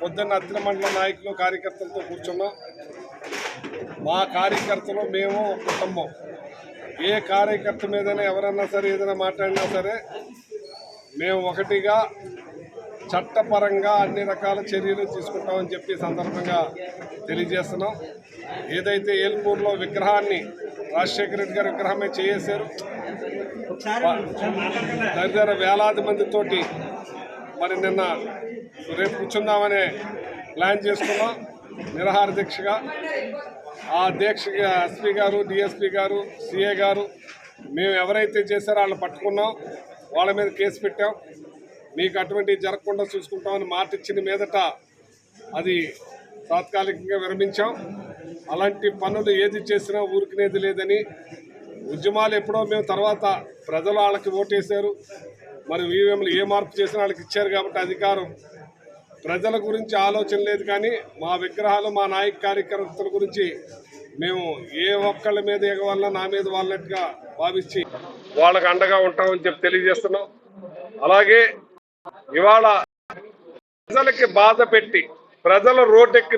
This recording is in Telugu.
పొద్దున్న అత్తిన మండల నాయకులు కార్యకర్తలతో కూర్చున్నాం. మా కార్యకర్తలు మేము కుటుంబం. ఏ కార్యకర్త మీదైనా ఎవరన్నా సరే ఏదైనా మాట్లాడినా సరే మేము ఒకటిగా చట్టపరంగా అన్ని రకాల చర్యలు తీసుకుంటామని చెప్పి సందర్భంగా తెలియజేస్తున్నాం. ఏదైతే ఏల్పూర్లో విగ్రహాన్ని రాజశేఖర రెడ్డి గారి విగ్రహమే చేసేశారు దగ్గర వేలాది మందితోటి మరి నిన్న రేపు కూర్చుందామనే ప్లాన్ చేసుకున్నాం. నిరహార దీక్షగా. ఆ దీక్ష ఎస్పీ గారు డిఎస్పీ గారు సిఏ గారు మేము ఎవరైతే చేశారో వాళ్ళని పట్టుకున్నాం. వాళ్ళ మీద కేసు పెట్టాం. మీకు అటువంటివి జరగకుండా చూసుకుంటామని మాట ఇచ్చిన మీదట అది తాత్కాలికంగా విరమించాం. అలాంటి పనులు ఏది చేసినా ఊరికినేది లేదని ఉద్యమాలు ఎప్పుడో మేము తర్వాత ప్రజలు వాళ్ళకి ఓటేశారు. మరి ఈవీఎంలు ఏ మార్పు చేసినా వాళ్ళకి ఇచ్చారు కాబట్టి అధికారం. ప్రజల గురించి ఆలోచన లేదు కానీ మా విగ్రహాలు మా నాయక కార్యకర్తల గురించి మేము ఏ ఒక్కళ్ళ మీద ఎగవాలన్నా నా మీద వాళ్ళట్టుగా భావించి వాళ్ళకు అండగా ఉంటామని చెప్పి తెలియజేస్తున్నాం. అలాగే ఇవాళ ప్రజలకి బాధ పెట్టి ప్రజల రోడ్డెక్కి